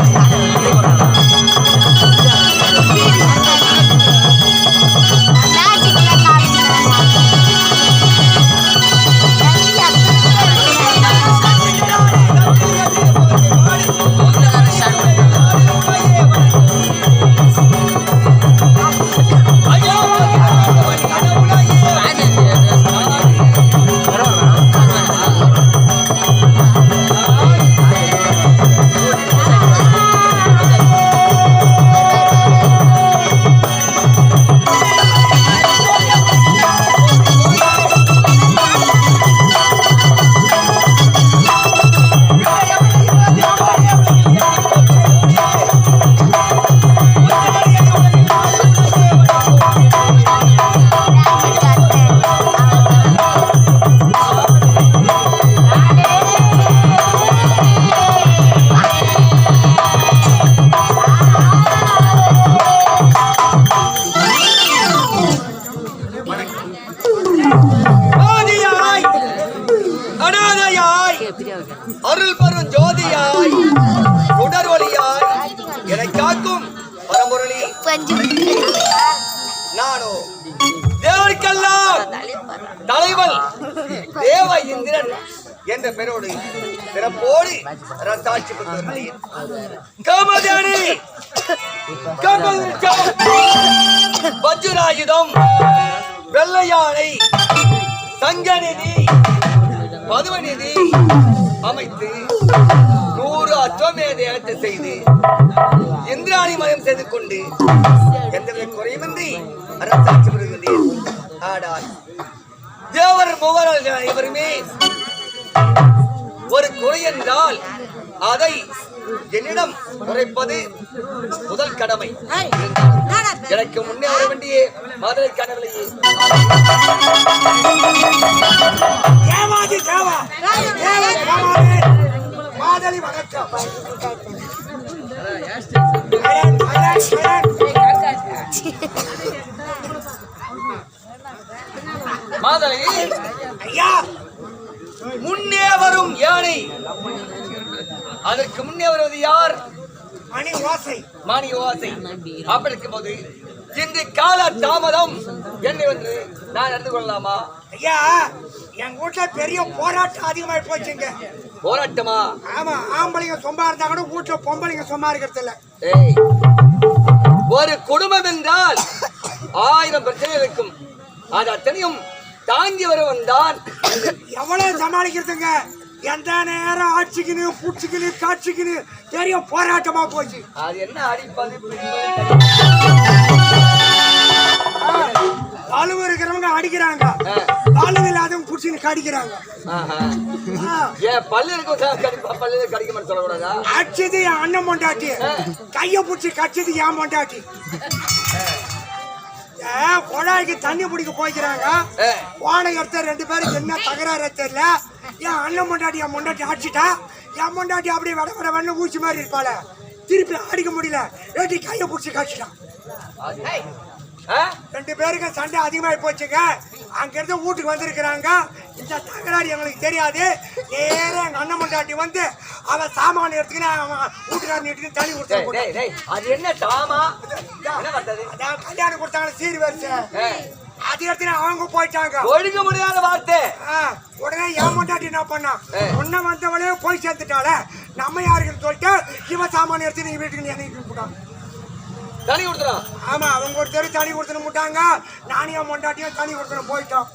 ஆதியாய் என்ற பெயரோடு பிறப்போடு ரத்தாட்சி பெற்றுள்ளேன் காமதேனி! கமல்கம், வஜ்ராயுதம் வெள்ளையானை சங்கநிதி மதுவநிதி அமைத்து நூறு அஸ்வமேத ஏற்ற செய்து இந்திராணி மயம் செய்து கொண்டு எந்தவித குறைவின்றி அரசாட்சி பெறுகின்றேன் ஆனால் தேவர் மூவர்கள் அனைவருமே ஒரு குறை என்றால் அதை என்னிடம் குறைப்பது முதல் கடமை. எனக்கு முன்னே வர வேண்டிய மதுரை கனவிலேயே ஏமாதி தேவா தேவா காமாதி மாதலி வணக்கம். மாதலை. ஐயா முன்னே வரும் யானை. அதற்கு முன்னே வருவது யார்? மணி ஓசை. மாணி ஓசை. அப்படி இருக்கும்போது இன்று கால தாமதம் என்னை வந்து நான் நடந்து கொள்ளலாமா? ஐயா என் வீட்டுல பெரிய போராட்டம் அதிகமாயி போச்சுங்க. போராட்டமா? ஆமா ஆம்பளைங்க சொம்பா இருந்தா கூட வீட்டுல பொம்பளைங்க சொம்பா இருக்கிறது இல்ல. ஒரு குடும்பம் என்றால் ஆயிரம் பிரச்சனை இருக்கும். அது அத்தனையும் தாங்கி வருவன் தான். எவ்வளவு சமாளிக்கிறதுங்க? எந்த நேரம் ஆட்சிக்குன்னு பூச்சிக்குன்னு காட்சிக்குன்னு பெரிய போராட்டமா போச்சு. அது என்ன அடிப்பது? வலுவு இருக்கிறவங்க அடிக்கிறாங்க. வலுவு இல்லாதவங்க புடிச்சுன்னு கடிக்கிறாங்க. ஆ. ஏன் பல்லு இருக்கும் கடிப்பா? பல்லு கடிக்க மாட்டேன் சொல்லக்கூடாதா? அடிச்சது என் அண்ணன் பொண்டாட்டி. கைய புடிச்சு கடிச்சது என் பொண்டாட்டி. குழாய்க்கு தண்ணி பிடிக்க போய்க்கிறாங்க. ஏ. போன இடத்த ரெண்டு பேரும் என்ன தகராறு தெரியல. என் அண்ணன் பொண்டாட்டி என் பொண்டாட்டி அடிச்சிட்டா என் பொண்டாட்டி அப்படியே வட வட வண்ண ஊசி மாதிரி இருப்பாள. திருப்பி அடிக்க முடியல. ஏட்டி கைய புடிச்சு கடிச்சிட்டான் ஆ? ரெண்டு பேருக்கு சண்டை அதிகமாகி போச்சுங்க. அங்க இருந்து வீட்டுக்கு வந்திருக்கிறாங்க. இந்த தகராறு எங்களுக்கு தெரியாது. நேரா எங்க அண்ணன் பொண்டாட்டி வந்து அவ சாமான எடுத்துக்கின்னு அவன் வீட்டுக்காரன் நீட்டுக்கு தண்ணி டேய், கொடுத்து டேய், டேய், அது என்ன அதான் கல்யாணம் கொடுத்தாங்க சீர் வரிசை ஆ. அது எடுத்துன்னு அவங்க போயிட்டாங்க. ஒழுங்க முடியாத வார்த்தை. உடனே என் பொண்டாட்டி என்ன பண்ணான் ஏ. உன்ன வந்தவளே போய் சேர்த்துட்டாள. நம்ம யாருக்குன்னு சொல்லிட்டு இவன் சாமான எடுத்து நீ வீட்டுக்கு நீ போட்டான் தனி கொடுத்துரும் ஆமா அவங்க ஒரு தெரு தண்ணி கொடுத்துன்னு முட்டாங்க. நானும் என் பொண்டாட்டியும் தண்ணி கொடுத்துன்னு போயிட்டோம்.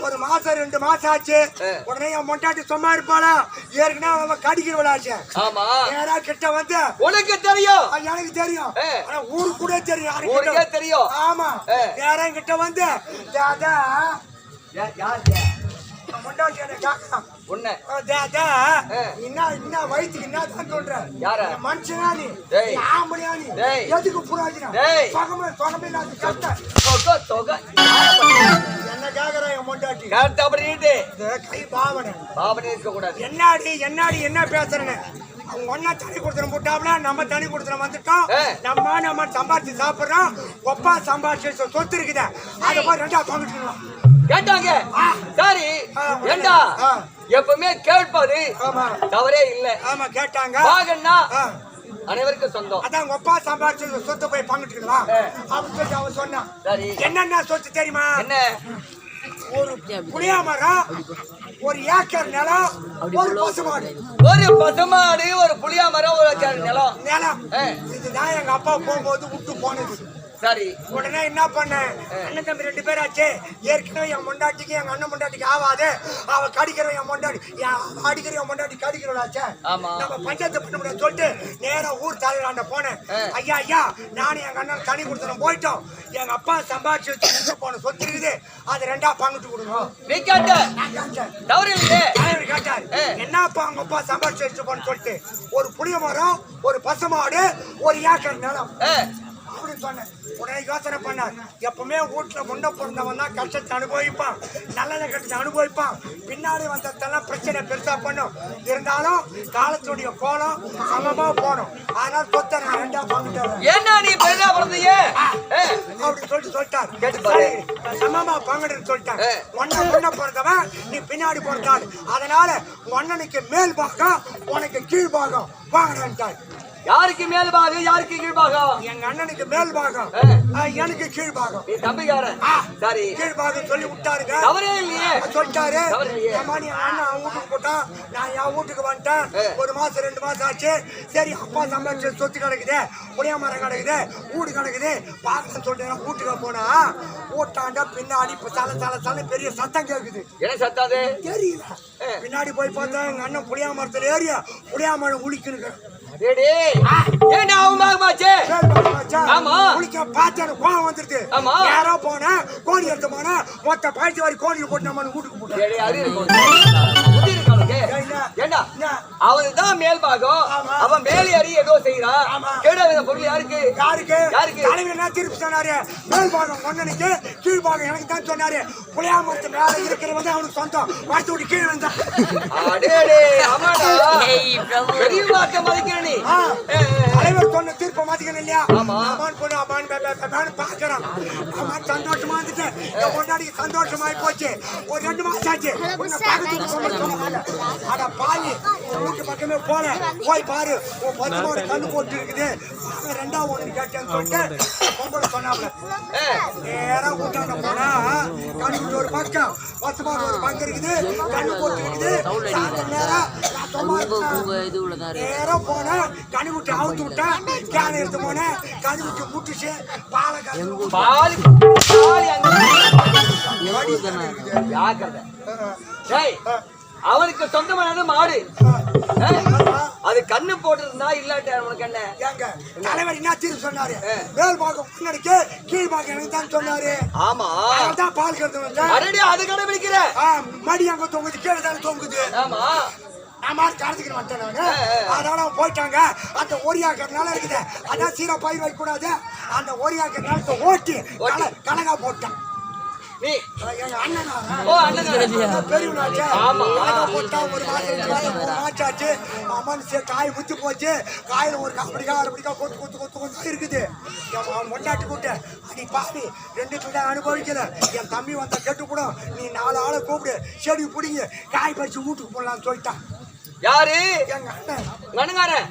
ஒரு மாசம் ரெண்டு மாசம் ஆச்சு. உடனே என் மொண்டாட்டி சும்மா இருப்பாளா? ஏற்கனவே அவன் கடிக்கிற விளையாச்சு ஆமா. நேரா கிட்ட வந்து உனக்கு தெரியும். "ஆ, எனக்கு தெரியும். ஆனா ஊருக்கு கூட தெரியும். யாரு ஊருக்கே தெரியும். ஆமா. நேரா கிட்ட வந்து யார் மனுஷனா நீ? ஆம்பளையா நீ. எதுக்கு புராஜனம் டேய். சொகமே சொகமே இல்லாத கத்த தொகை தொகை என்ன கேக்குறா என் மொண்டாட்டி கரெக்ட் அப்படி கை பாவனை. பாவனே இருக்க கூடாது என்னாடி என்னாடி என்ன பேசுறேன்னு? அவங்க ஒன்னா தனி கொடுத்துட போட்டாப்ல நம்ம தனி கொடுத்துட வந்துட்டோம். நம்ம நம்ம சம்பாதிச்சு சாப்பிடுறோம். ஒப்பா சம்பாதிச்சு சொத்து இருக்குதே. அதை போய் ரெண்டா தொங்கிட்டுலாம் கேட்டாங்க. சரி ஏண்டா. எப்பவுமே கேட்பது தவறே இல்ல. ஆமா கேட்டாங்க. ஆ. அனைவருக்கும் சொந்தம். அதான் உங்க அப்பா சம்பாதிச்சு சொத்து போய் பங்கிட்டுக்கலாம் அப்படின்னு சொல்லிட்டு அவன் சொன்னான் சரி. என்னென்ன சொத்து தெரியுமா? என்ன? ஒரு புளியா மரம் ஒரு ஏக்கர் நிலம் ஒரு பசுமாடு. ஒரு பசுமாடு ஒரு புளியா மரம் ஒரு ஏக்கர் நிலம். நிலம். இதுதான் எங்க அப்பா போகும்போது விட்டு போனது. சரி. உடனே என்ன பண்ணேன் அண்ணன் தம்பி ரெண்டு பேர் ஆச்சு ஏற்கனவே என் பொண்டாட்டிக்கு எங்க அண்ணன் பொண்டாட்டிக்கு ஆகாது அவ கடிக்கிற என் பொண்டாட்டி என் அடிக்கிற என் பொண்டாட்டி கடிக்கிறவளாச்சே. நம்ம பஞ்சாயத்து பண்ண முடியாது சொல்லிட்டு நேரா ஊர் தலைவராண்ட போனேன். ஐயா ஐயா நானும் எங்க அண்ணன் தனி கொடுத்துறோம் போயிட்டோம். எங்க அப்பா சம்பாதிச்சு வச்சு போன சொத்து இருக்குது. அது ரெண்டா பங்கிட்டு தலைவர் கேட்டார். என்னப்பா அவங்க அப்பா சம்பாதிச்சு வச்சு போன்னு சொல்லிட்டு. ஒரு புளிய மரம் ஒரு பசுமாடு ஒரு ஏக்கர் நிலம். சொன்னேன். உடனே யோசனை பண்ணார். எப்பவுமே வீட்டுல முன்ன பிறந்தவன் தான் கஷ்டத்தை அனுபவிப்பான். நல்லதை கஷ்டத்தை அனுபவிப்பான். பின்னாடி வந்ததெல்லாம் பிரச்சனை பெருசா பண்ணும். இருந்தாலும் காலத்துடைய கோலம் சமமா போகணும். அதனால சொத்தை நான் ரெண்டா பங்கிட்டேன் என்ன நீ பெரிதா பிறந்தீங்க? ஆ, அப்படின்னு சொல்லிட்டு சொல்லிட்டார். கேட்டு பாரு. சரி, நான் சமமா பங்கிடுன்னு சொல்லிட்டேன் ஆ. ஒன்ன முன்ன பிறந்தவன் நீ பின்னாடி பிறந்தாள் அதனால ஒன்னனுக்கு மேல் பாகம் உனக்கு கீழ் பாகம். வாங்கினான்ட்டார் யாருக்கு மேல் பாகம் யாருக்கு கீழ் பாகம்? எங்க அண்ணனுக்கு மேல் பாகம். எனக்கு கீழ் பாகம். நீ தம்பிக்காரன். சரி. கீழ் பாகம் சொல்லி விட்டாருங்க. தவறே இல்லையே. சொல்லிட்டாரு. அம்மா நீ அண்ணன் அவன் வீட்டுக்கு போட்டான் நான் என் வீட்டுக்கு வந்துட்டேன். ஒரு மாசம் ரெண்டு மாசம் ஆச்சு. சரி அப்பா சம்பாதிச்ச சொத்து கிடக்குது புளிய மரம் கிடக்குது வீடு கிடக்குது பார்க்க சொல்லிட்டு வீட்டுக்கு போனா வீட்டாண்ட பின்னாடி இப்ப தலை தலை தலை பெரிய சத்தம் கேக்குது. என்ன சத்தாது தெரியல. பின்னாடி போய் பார்த்தா எங்க அண்ணன் புளியா மரத்துல ஏறிய புளியா மரம் உளிக்குன்னு ஏன்டா அவமாகமாச்சு ஆமா. குளிக்க பார்த்து எனக்கு கோவம் வந்துருது. ஆமா. யாரோ போனேன் கோழி எடுத்து போனேன் மொத்த பழத்தி வாரி கோழியில் போட்டு நம்ம வீட்டுக்கு போட்டேன் அவனுதான் மேல் பாகம். அவன் மேல் ஏறி ஏதோ செய்யறான். கேடாத பொருள் யாருக்கு? யாருக்கு? யாருக்கு? தலைவர் என்ன திருப்பி சொன்னாரு? மேல் பாகம் ஒன்னனுக்கு கீழ் பாகம் எனக்கு தான் சொன்னாரு. புளியா மரத்து மேல இருக்கிறவங்க அவனுக்கு சொந்தம். வாய்த்து விட்டு கீழே வந்தான் அடேடே ஆமாடா பெரிய வார்த்தை மதிக்கிற நீ. தலைவர் சொன்ன தீர்ப்பை மாத்திக்கணும் இல்லையா? ஆமா. அம்மான் பொண்ணு அம்மான் பே- பே- பேன்னு பாக்குறான் அம்மான் சந்தோஷமா இருந்துட்டு என் பொண்டாடி சந்தோஷமாயி போச்சு. ஒரு ரெண்டு மாசம் ஆச்சு. உன்னை சொன்னாங்க. அட உன் வீட்டு பக்கமே போல. போய் பாரு. உன் பசுமாடு கண்ணு போட்டு இருக்குது. ரெண்டாவது ஒண்ணு கேட்டேன்னு சொல்லிட்டு பொம்பளை சொன்னாப்ல ஏ, நேரா கூட்டாண்ட போனா கண்ணுக்குட்டி ஒரு பக்கம் பசுமாடு ஒரு பக்கம் இருக்குது. கண்ணு போட்டு இருக்குது. சாயந்தரம் நேரம் நான் சும்மா இருக்கேன். நேரா போனேன். கனிக்குட்டி அவுத்து விட்டேன் கேன் எடுத்து போனேன். கனிக்குட்டி முட்டுச்சு. பாலை பாலி பாலி. டேய், அவனுக்கு சொந்தமானது மாடு. அது கண்ணு போட்டிருந்தா இல்லாட்ட உனக்கு என்ன? ஏங்க தலைவர் என்ன சொன்னாரு. மேல் பாகம் முன்னாடிக்கு கீழ் பாகம் எனக்கு தான் சொன்னாரு. ஆமா. அதான் பால் வந்தேன். அரடி அது கடைபிடிக்கிற? மடி அங்க தொங்குது கீழே தானே தொங்குது. ஆமா. கடத்துக்கிற மாட்டேன் நானு. அதனால அவங்க போயிட்டாங்க. அந்த ஓரியாக்கர் நிலம் இருக்குது. அதான் சீரா பயிர் வைக்க கூடாது அந்த ஓரியாக்கர் நிலத்தை ஓட்டி கலகா போட்டான். காய் முத்தி போச்சு. காயில ஒரு அப்படிக்கா அப்படிக்கா கொத்து கொத்து கொத்து கொத்து இருக்குது. மொண்டாட்டி கூட்ட அடி பாவி ரெண்டு பிள்ளை அனுபவிக்கல. என் தம்பி வந்தா கெட்டு கூட நீ நாலு ஆளை கூப்பிடு. செடி பிடிங்க. காய் பறிச்சு வீட்டுக்கு போடலாம்னு சொல்லிட்டான். யாரு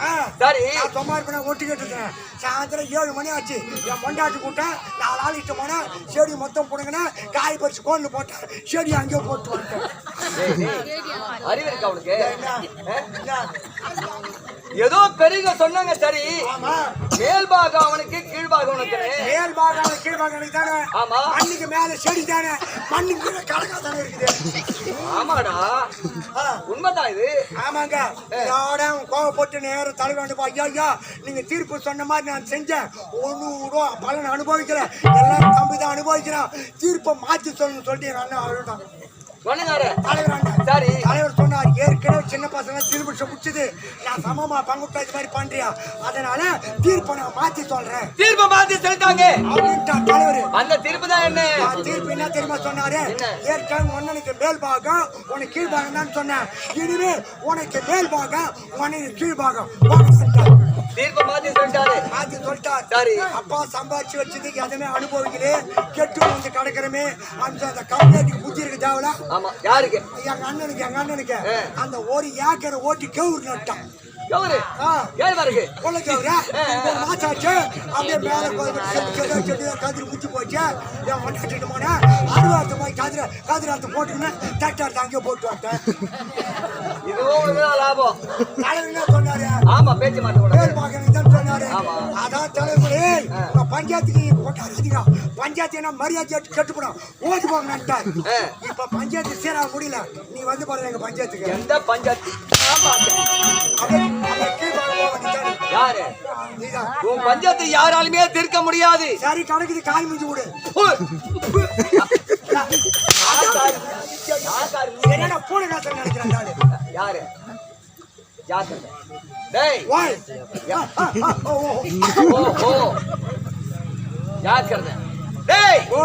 ஆ. சரி நான் சும்மா இருப்பேன் ஒட்டி கேட்டுருக்கேன் சாயந்தரம் ஏழு மணி ஆச்சு என் பொண்டாட்டி கூட்டேன் நாலு ஆள் இட்டு போனேன் செடி மொத்தம் போடுங்கன்னு காய் பறிச்சு கோல்ல போட்டேன் செடி அங்கேயே போட்டு வந்துட்டேன் அறிவு இருக்கா அவனுக்கு? ஏதோ பெரியவங்க சொன்னாங்க சரி. ஆமா. மேல் பாகம் அவனுக்கு கீழ் பாகம் உனக்கு. மேல் பாகம் கீழ் பாகம் எனக்கு தானே? ஆமா. மண்ணுக்கு மேல செடி தானே? மண்ணுக்கு கலக்கா தானே இருக்குது? ஆமாடா. உண்மைதான் இது. ஆமாங்க. இதோட அவன் கோவப்பட்டு நேரம் போ. ஐயா ஐயா நீங்க தீர்ப்பு சொன்ன மாதிரி நான் செஞ்சேன். ஒண்ணு ரூபா பலன் அனுபவிக்கல எல்லாரும் தம்பி தான் அனுபவிக்கிறான். தீர்ப்பை மாத்தி சொல்லணும்னு சொல்லிட்டு எங்க அண்ணன் சரி. தலைவர் சொன்னார் ஏற்கனவே சின்ன பசங்க திரும்ப முடிச்சது நான் சமமா பங்குட்டா இது மாதிரி பண்றியா? அதனால தீர்ப்பை நான் மாத்தி சொல்றேன். தீர்ப்பு மாத்தி சொல்லிட்டாங்க. அப்படின்ட்டார் தலைவர். அந்த தீர்ப்பு தான் என்ன தீர்ப்பு என்ன தெரியுமா சொன்னாரு? ஏற்கனவே உனக்கு மேல் பாகம் உனக்கு கீழ் பாகம் தான் சொன்னேன். இனிமே உனக்கு மேல் பாகம் உனக்கு கீழ் பாகம். தீர்ப்பு மாத்தி சொல்லிட்டாரு. மாத்தி சொல்லிட்டார். சரி. அப்பா சம்பாதிச்சு வச்சதுக்கு எதுவுமே அனுபவிக்கலே கெட்டு வந்து கிடக்கிறமே அந்த அந்த கம்யூனிட்டிக்கு புத்தி இருக்கு தேவல? ஆமா. யாருக்கு? எங்க அண்ணனுக்கு எங்க அண்ணனுக்கு. அந்த ஒரு ஏக்கரை ஓட்டி கவுர் நட்டான். கவரு. கேழ்வரகு ஒரு மாசம் ஆச்சு. அப்படியே மேல கதிரி முச்சு போச்சு. என் கொண்டாட்டிட்டு போனேன்? அறுவாரத்து போய் கதிர கதிராத்து போட்டுக்கின்னு தட்டார்த்து அங்கேயே போட்டு இதுவும் உனக்குதான் லாபம் ஆமா பேச்சு. அதான் தலைவர். பஞ்சாயத்துக்கு கொண்டாடுறீங்க பஞ்சாயத்து என்ன மரியாதை கட்டுப்படும் ஓடி போங்கன்ட்டார் ஆ. இப்ப பஞ்சாயத்து சீரா முடியல. நீ வந்து பாருங்க எங்க பஞ்சாயத்துக்கு. எந்த பஞ்சாயத்து. யாரு. உன் பஞ்சாயத்தை யாராலுமே தீர்க்க முடியாது. சரி கணக்குது கால் மிஞ்சி விடு. பூனை நினைக்கிறேன் நானு. யாரு? யாரு டேய். ஓய். ஆ, ஆ, ஆ, ஓ, ஓ, ஓ. ஜாக்கிரதை. டேய். ஓ.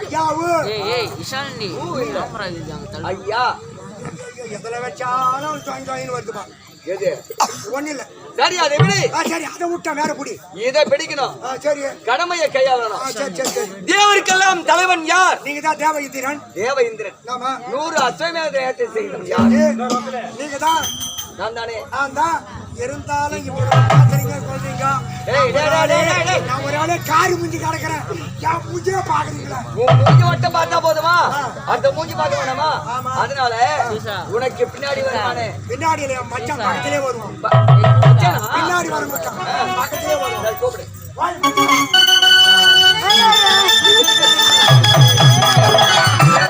ஐயாவு. ஏய் ஏய் இஷானி ஐயா. எதுல வச்சாலும் ஜாயின் ஜாயின் வருதுப்பா எது? ஒண்ணு இல்ல சரி அதை விடு. சரி அதை விட்டா வேற புடி. இதை பிடிக்கணும். சரி. கடமையை கையாளணும். சரி சரி சரி. தேவருக்கெல்லாம் தலைவன் யார்? நீங்க தான் தேவ இந்திரன். தேவ இந்திரன் நூறு அஸ்வமேதத்தை செய்தவன் யார்? நீங்க தான் நான் தானே. நான் தான். இருந்தாலும் இவ்வளவு பாக்குறீங்க சொல்றீங்க. நான் ஒரு ஆளே காரி முஞ்சி கிடக்குறேன் என் முஞ்சிய பாக்குறீங்களா உன் மூஞ்சி மட்டும் பார்த்தா போதுமா? அந்த மூஞ்சி பார்க்க வேணாமா? ஆமா. அதனால உனக்கு பின்னாடி வருவானே பின்னாடி மச்சான் பக்கத்திலே வருவான். மச்சானா? பின்னாடி வர மாட்டான் பக்கத்திலே வருவான். கூப்பிடு. மச்சான்.